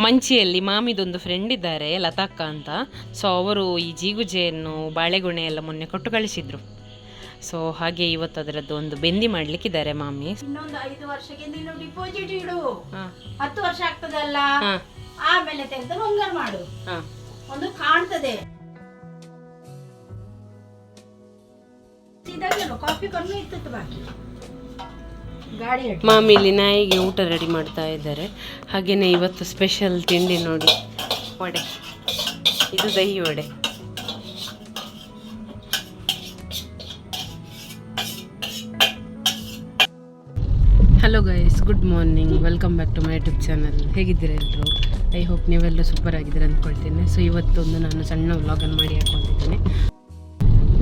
ಮಂಚಿಯಲ್ಲಿ ಮಾಮಿದೊಂದು friend ಇದ್ದಾರೆ ಲತಾಕ್ಕ ಅಂತ. So ಅವರು ಈ ಜೀಗುಜೆಯನ್ನು ಬಾಳೆಗೊಣೆ ಎಲ್ಲ ಮೊನ್ನೆ ಕೊಟ್ಟು ಕಳಿಸಿದ್ರು. ಸೊ ಹಾಗೆ ಇವತ್ತು ಅದರದ್ದು ಒಂದು ಬೆಂದಿ ಮಾಡ್ಲಿಕ್ಕಿದ್ದಾರೆ ಮಾಮಿ. ಇನ್ನೊಂದು ಐದು ವರ್ಷಕ್ಕೆ ನೀನು ಡಿಪಾಸಿಟ್ ಇಡು. ಹತ್ತು ವರ್ಷ ಆಗ್ತದಲ್ಲ? ಆಮೇಲೆ ತೆಗೆದು ಮುಂಗರ್ ಮಾಡು. ಒಂದು ಕಾಣ್ತದೆ. ಕಾಫಿ ಕಮ್ಮಿ ಇತ್ತು ಬಾಕಿ. ಮಾಮಿ ಇಲ್ಲಿ ನಾಯಿಗೆ ಊಟ ರೆಡಿ ಮಾಡ್ತಾ ಇದ್ದಾರೆ. ಹಾಗೆಯೇ ಇವತ್ತು ಸ್ಪೆಷಲ್ ತಿಂಡಿ ನೋಡಿ. ವಡೆ. ಇದು dahi vada. Hello guys good morning welcome back to my YouTube channel ಹೇಗಿದ್ದೀರಾ ಎಲ್ಲರೂ ಐ ಹೋಪ್ ನೀವೆಲ್ಲ ಸೂಪರ್ ಆಗಿದ್ದೀರಾ ಅಂದ್ಕೊಳ್ತೀನಿ. ಸೊ ಇವತ್ತೊಂದು ನಾನು ಸಣ್ಣ ವ್ಲಾಗನ್ನು ಮಾಡಿ ಹಾಕೊಂಡಿದ್ದೇನೆ.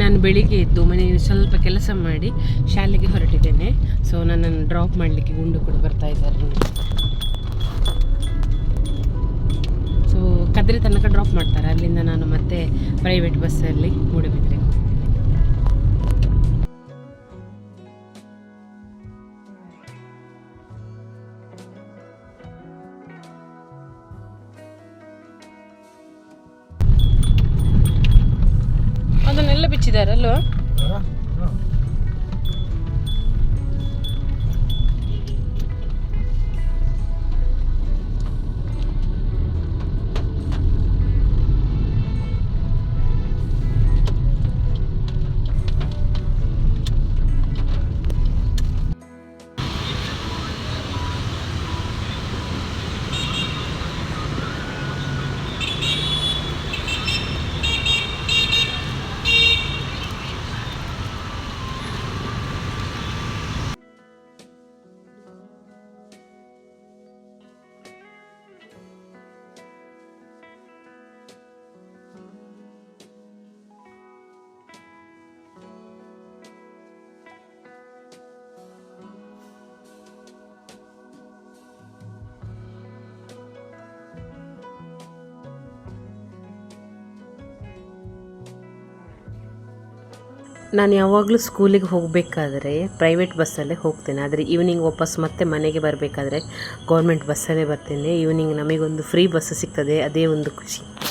ನಾನು ಬೆಳಿಗ್ಗೆ ಎದ್ದು ಮನೆಯಲ್ಲಿ ಸ್ವಲ್ಪ ಕೆಲಸ ಮಾಡಿ ಶಾಲೆಗೆ ಹೊರಟಿದ್ದೇನೆ. ಸೊ ನನ್ನನ್ನು ಡ್ರಾಪ್ ಮಾಡಲಿಕ್ಕೆ ಗುಂಡು ಕೂಡ ಬರ್ತಾ ಇದ್ದಾರೆ. ಸೊ ಕದ್ರಿ ತನಕ ಡ್ರಾಪ್ ಮಾಡ್ತಾರೆ. ಅಲ್ಲಿಂದ ನಾನು ಮತ್ತೆ ಪ್ರೈವೇಟ್ ಬಸ್ಸಲ್ಲಿ ಮೂಡುಬಿದ್ರೆಗೆ ಹೋಗ್ತೀನಿ ಅದನ್ನೆಲ್ಲ ನಾನು ಯಾವಾಗಲೂ ಸ್ಕೂಲಿಗೆ ಹೋಗಬೇಕಾದ್ರೆ ಪ್ರೈವೇಟ್ ಬಸ್ಸಲ್ಲೇ ಹೋಗ್ತೇನೆ. ಆದರೆ ಈವ್ನಿಂಗ್ ವಾಪಸ್ ಮತ್ತೆ ಮನೆಗೆ ಬರಬೇಕಾದ್ರೆ ಗೌರ್ಮೆಂಟ್ ಬಸ್ಸಲ್ಲೇ ಬರ್ತೇನೆ. ಈವ್ನಿಂಗ್ ನಮಗೊಂದು ಫ್ರೀ ಬಸ್ ಸಿಗ್ತದೆ. ಅದೇ ಒಂದು ಖುಷಿ.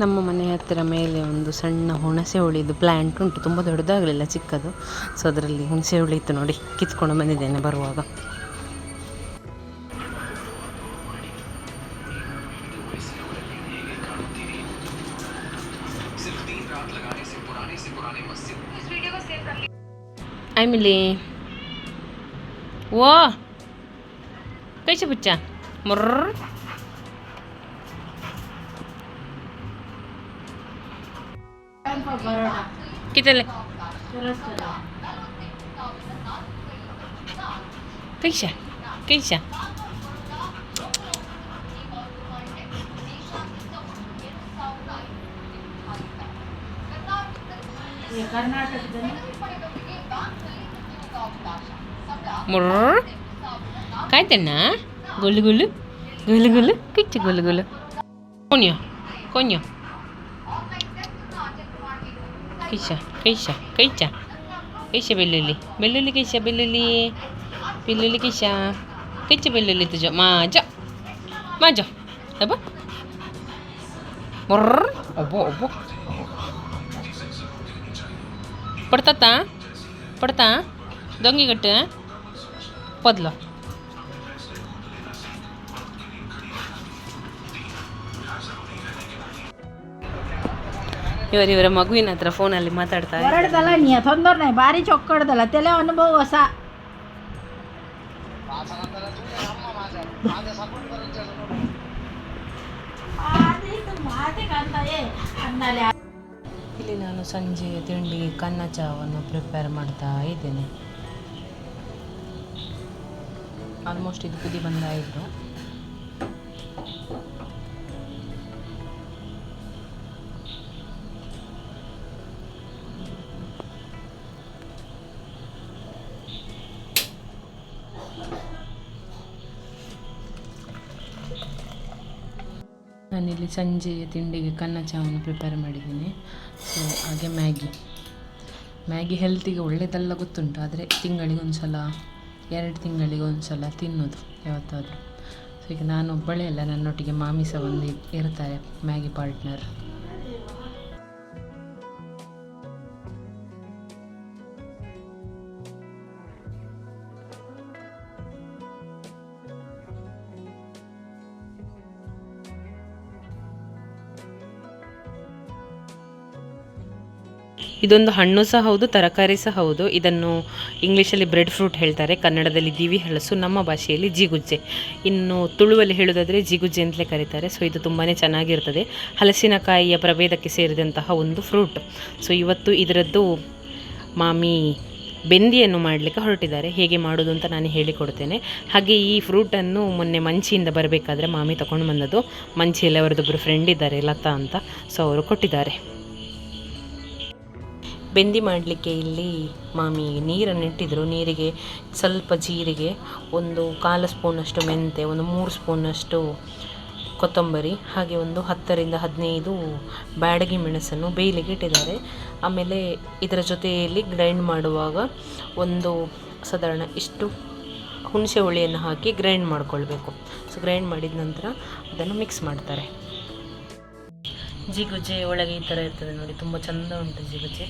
ನಮ್ಮ ಮನೆ ಹತ್ತಿರ ಮೇಲೆ ಒಂದು ಸಣ್ಣ ಹುಣಸೆ ಹುಳಿದು ಪ್ಲ್ಯಾಂಟ್ ಉಂಟು. ತುಂಬ ದೊಡ್ಡದಾಗಲಿಲ್ಲ, ಚಿಕ್ಕದು. ಸೊ ಅದರಲ್ಲಿ ಹುಣಸೆ ಹುಳಿ ಇತ್ತು ನೋಡಿ. ಕಿತ್ಕೊಂಡು ಬಂದಿದ್ದೇನೆ ಬರುವಾಗ. ಆಮೇಲೆ ಓ ಕೈಸ ಬುಚ್ಚ ಮುರ್ರ ಬರೋಣ ಕಿತ್ತಲೆ ಸುರಸ್ತದ ಕೈಸ ಕೈಸ ಈ ಕರ್ನಾಟಕದಲ್ಲಿ ಮುರ್ರ ಕಾಯ್ತಣ್ಣ ಗುಲ್ಲು ಗುಲ್ಲು ಗುಲ್ಲು ಗುಲ್ಲು ಕಿಚ್ಚು ಗುಲ್ಲು ಗುಲ್ಲು ಕೊನ್ಯೋ ಕೊನ್ಯೋ कैशा कैशा कैशा कैशा बेल्लेली बेल्लेली कैशा बेल्लेली बेल्लेली कैशा कैची बेल्लेली तुझ्या माझ्या माझ्या हे बघ बर्र अबो अबो पडतात पडता दोंगी गट्ट पदलं ಇವರು ಇವರ ಮಗುವಿನ ಹತ್ರ ಫೋನಲ್ಲಿ ಮಾತಾಡ್ತಾ. ಹೊರಡ್ದಲ್ಲ ನೀ ತೊಂದರೆ ನೈ ಭಾರಿ ಚೊಕ್ಕಡ್ದಲ್ಲ ತಲೆ ಅನುಭವ ಹೊಸ. ಇಲ್ಲಿ ನಾನು ಸಂಜೆ ತಿಂಡಿ ಕನ್ನ ಚಹಾವನ್ನು ಪ್ರಿಪೇರ್ ಮಾಡ್ತಾ ಇದ್ದೇನೆ. ಆಲ್ಮೋಸ್ಟ್ ಇದು ಕುದಿ ಬಂದಾಯಿತು. ನಾನಿಲ್ಲಿ ಸಂಜೆ ತಿಂಡಿಗೆ ಕನ್ನ ಚಹಾವನ್ನು ಪ್ರಿಪೇರ್ ಮಾಡಿದ್ದೀನಿ. ಸೊ ಹಾಗೆ ಮ್ಯಾಗಿ. ಮ್ಯಾಗಿ ಹೆಲ್ತಿಗೆ ಒಳ್ಳೆಯದಲ್ಲ ಗೊತ್ತುಂಟು, ಆದರೆ ತಿಂಗಳಿಗೆ ಒಂದು ಸಲ ಎರಡು ತಿಂಗಳಿಗೆ ಒಂದು ಸಲ ತಿನ್ನೋದು ಯಾವತ್ತಾದರೂ. ಸೊ ಈಗ ನಾನು ಒಬ್ಬಳೇ ಅಲ್ಲ, ನನ್ನೊಟ್ಟಿಗೆ ಮಾಮಿಸ ಒಂದು ಇರ್ತಾರೆ ಮ್ಯಾಗಿ ಪಾರ್ಟ್ನರ್ ಇದೊಂದು ಹಣ್ಣು ಸಹ ಹೌದು, ತರಕಾರಿ ಸಹ ಹೌದು. ಇದನ್ನು ಇಂಗ್ಲೀಷಲ್ಲಿ ಬ್ರೆಡ್ ಫ್ರೂಟ್ ಹೇಳ್ತಾರೆ. ಕನ್ನಡದಲ್ಲಿ ದಿವಿ ಹಲಸು, ನಮ್ಮ ಭಾಷೆಯಲ್ಲಿ ಜಿಗುಜ್ಜೆ. ಇನ್ನು ತುಳುವಲ್ಲಿ ಹೇಳೋದಾದರೆ ಜಿಗುಜ್ಜೆ ಅಂತಲೇ ಕರೀತಾರೆ. ಸೊ ಇದು ತುಂಬಾ ಚೆನ್ನಾಗಿರ್ತದೆ. ಹಲಸಿನಕಾಯಿಯ ಪ್ರಭೇದಕ್ಕೆ ಸೇರಿದಂತಹ ಒಂದು ಫ್ರೂಟ್. ಸೊ ಇವತ್ತು ಇದರದ್ದು ಮಾಮಿ ಬೆಂದಿಯನ್ನು ಮಾಡಲಿಕ್ಕೆ ಹೊರಟಿದ್ದಾರೆ. ಹೇಗೆ ಮಾಡೋದು ಅಂತ ನಾನು ಹೇಳಿಕೊಡ್ತೇನೆ. ಹಾಗೆ ಈ ಫ್ರೂಟನ್ನು ಮೊನ್ನೆ ಮಂಚಿಯಿಂದ ಬರಬೇಕಾದ್ರೆ ಮಾಮಿ ತಗೊಂಡು ಬಂದದ್ದು. ಮಂಚಿಯಲ್ಲಿ ಅವರದೊಬ್ಬರು ಫ್ರೆಂಡ್ ಇದ್ದಾರೆ, ಲತಾ ಅಂತ. ಸೊ ಅವರು ಕೊಟ್ಟಿದ್ದಾರೆ. ಬೆಂದಿ ಮಾಡಲಿಕ್ಕೆ ಇಲ್ಲಿ ಮಾಮಿ ನೀರನ್ನು ಇಟ್ಟಿದ್ರು. ನೀರಿಗೆ ಸ್ವಲ್ಪ ಜೀರಿಗೆ, ಒಂದು ಕಾಲು ಸ್ಪೂನಷ್ಟು ಮೆಂತೆ, ಒಂದು ಮೂರು ಸ್ಪೂನಷ್ಟು ಕೊತ್ತಂಬರಿ, ಹಾಗೆ ಒಂದು ಹತ್ತರಿಂದ ಹದಿನೈದು ಬ್ಯಾಡಗಿ ಮೆಣಸನ್ನು ಬೇಯಲಿಕ್ಕೆ ಇಟ್ಟಿದ್ದಾರೆ. ಆಮೇಲೆ ಇದರ ಜೊತೆಯಲ್ಲಿ ಗ್ರೈಂಡ್ ಮಾಡುವಾಗ ಒಂದು ಸಾಧಾರಣ ಇಷ್ಟು ಹುಣಸೆ ಹುಳಿಯನ್ನು ಹಾಕಿ ಗ್ರೈಂಡ್ ಮಾಡ್ಕೊಳ್ಬೇಕು. ಸೊ ಗ್ರೈಂಡ್ ಮಾಡಿದ ನಂತರ ಅದನ್ನು ಮಿಕ್ಸ್ ಮಾಡ್ತಾರೆ. ಜಿಗುಜೆ ಒಳಗೆ ಈ ಥರ ಇರ್ತದೆ ನೋಡಿ, ತುಂಬ ಚಂದ ಉಂಟು ಜಿಗುಜೆ.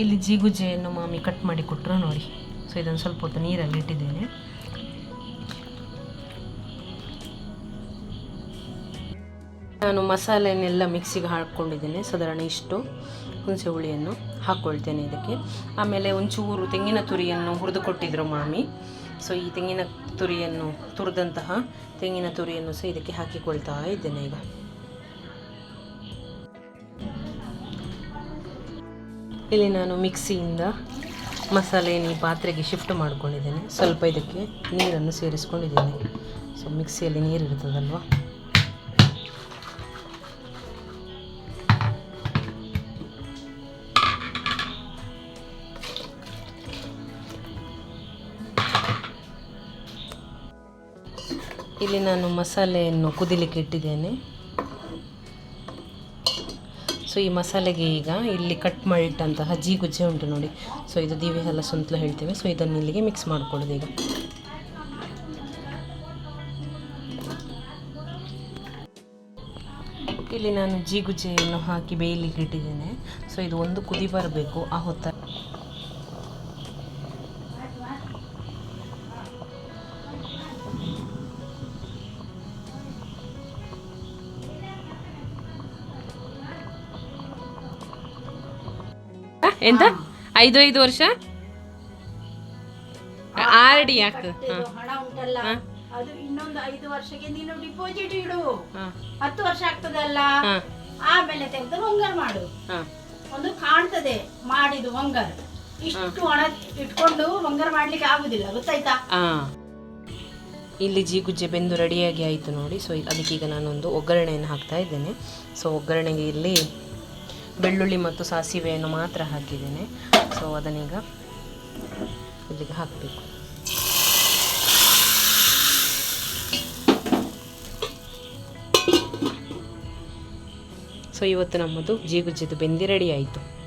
ಇಲ್ಲಿ ಜಿಗುಜೆಯನ್ನು ಮಾಮಿ ಕಟ್ ಮಾಡಿ ಕೊಟ್ಟರು ನೋಡಿ. ಸೊ ಇದನ್ನು ಸ್ವಲ್ಪ ಹೊತ್ತು ನೀರಲ್ಲಿ ಇಟ್ಟಿದ್ದೇನೆ. ನಾನು ಮಸಾಲೆಯನ್ನೆಲ್ಲ ಮಿಕ್ಸಿಗೆ ಹಾಕ್ಕೊಂಡಿದ್ದೇನೆ, ಸಾಧಾರಣ ಇಷ್ಟು. ಹುಣಸೆ ಹುಳಿಯನ್ನು ಹಾಕ್ಕೊಳ್ತೇನೆ ಇದಕ್ಕೆ. ಆಮೇಲೆ ಒಂಚೂರು ತೆಂಗಿನ ತುರಿಯನ್ನು ಹುರಿದು ಕೊಟ್ಟಿದ್ದರು ಮಾಮಿ. ಸೊ ಈ ತೆಂಗಿನ ತುರಿಯನ್ನು, ತುರಿದಂತಹ ತೆಂಗಿನ ತುರಿಯನ್ನು ಸಹ ಇದಕ್ಕೆ ಹಾಕಿಕೊಳ್ತಾ ಇದ್ದೇನೆ ಈಗ. ಇಲ್ಲಿ ನಾನು ಮಿಕ್ಸಿಯಿಂದ ಮಸಾಲೆ ಈ ಪಾತ್ರೆಗೆ ಶಿಫ್ಟ್ ಮಾಡ್ಕೊಂಡಿದ್ದೇನೆ. ಸ್ವಲ್ಪ ಇದಕ್ಕೆ ನೀರನ್ನು ಸೇರಿಸ್ಕೊಂಡಿದ್ದೀನಿ. ಸೊ ಮಿಕ್ಸಿಯಲ್ಲಿ ನೀರು ಇರ್ತದಲ್ವ? ಇಲ್ಲಿ ನಾನು ಮಸಾಲೆಯನ್ನು ಕುದಿಲಿಕ್ಕೆ ಇಟ್ಟಿದ್ದೇನೆ. ಸೊ ಈ ಮಸಾಲೆಗೆ ಈಗ ಇಲ್ಲಿ ಕಟ್ ಮಾಡಿಟ್ಟಂತಹ ಜೀಗುಜ್ಜೆ ಉಂಟು ನೋಡಿ. ಸೊ ಇದು ದಿವೆ ಹಲ ಸುಂತಲ ಹೇಳ್ತೇವೆ. ಸೊ ಇದನ್ನು ಇಲ್ಲಿಗೆ ಮಿಕ್ಸ್ ಮಾಡ್ಕೊಳ್ಳೋದು ಈಗ. ಇಲ್ಲಿ ನಾನು ಜೀಗುಜ್ಜೆಯನ್ನು ಹಾಕಿ ಬೇಯಲಿಕ್ಕೆ ಇಟ್ಟಿದ್ದೇನೆ. ಸೊ ಇದು ಒಂದು ಕುದಿ ಬರಬೇಕು. ಆ ಹೊತ್ತ ಎಂತ? ಐದು ಐದು ವರ್ಷ? ಆರ್ ಡಿ ಆಗ್ತದೆ ಹಣ ಉಂಟಲ್ಲ. ಅದು ಇನ್ನೊಂದು ಐದು ವರ್ಷಕ್ಕೆ ನೀನು ಡಿಪಾಸಿಟ್ ಇಡು. ಹತ್ತು ವರ್ಷ ಆಗ್ತದಲ್ಲ. ಆಮೇಲೆ ತೆಗೆದು ಮಾಡು. ಒಂದು ಕಾಣ್ತದೆ ಮಾಡಿದು ಒಂಗರ್ ಇಷ್ಟು ಹಣ ಇಟ್ಕೊಂಡು ಒಂಗರ್ ಮಾಡ್ಲಿಕ್ಕೆ ಆಗುದಿಲ್ಲ ಗೊತ್ತಾಯ್ತಾ? ಇಲ್ಲಿ ಜೀಗುಜ್ಜೆ ಬೆಂದು ರೆಡಿಯಾಗಿ ಆಯಿತು ನೋಡಿ. ಸೊ ಅದಕ್ಕೀಗ ನಾನೊಂದು ಒಗ್ಗರಣೆಯನ್ನು ಹಾಕ್ತಾ ಇದ್ದೇನೆ. ಸೊ ಒಗ್ಗರಣೆಗೆ ಇಲ್ಲಿ ಬೆಳ್ಳುಳ್ಳಿ ಮತ್ತು ಸಾಸಿವೆಯನ್ನು ಮಾತ್ರ ಹಾಕಿದ್ದೇನೆ. ಸೊ ಅದನ್ನೀಗ ಇಲ್ಲಿಗೆ ಹಾಕಬೇಕು. ಸೊ ಇವತ್ತು ನಮ್ಮದು ಜೀಗುಜ್ಜಿದು ಬೆಂದಿ ರೆಡಿ ಆಯಿತು.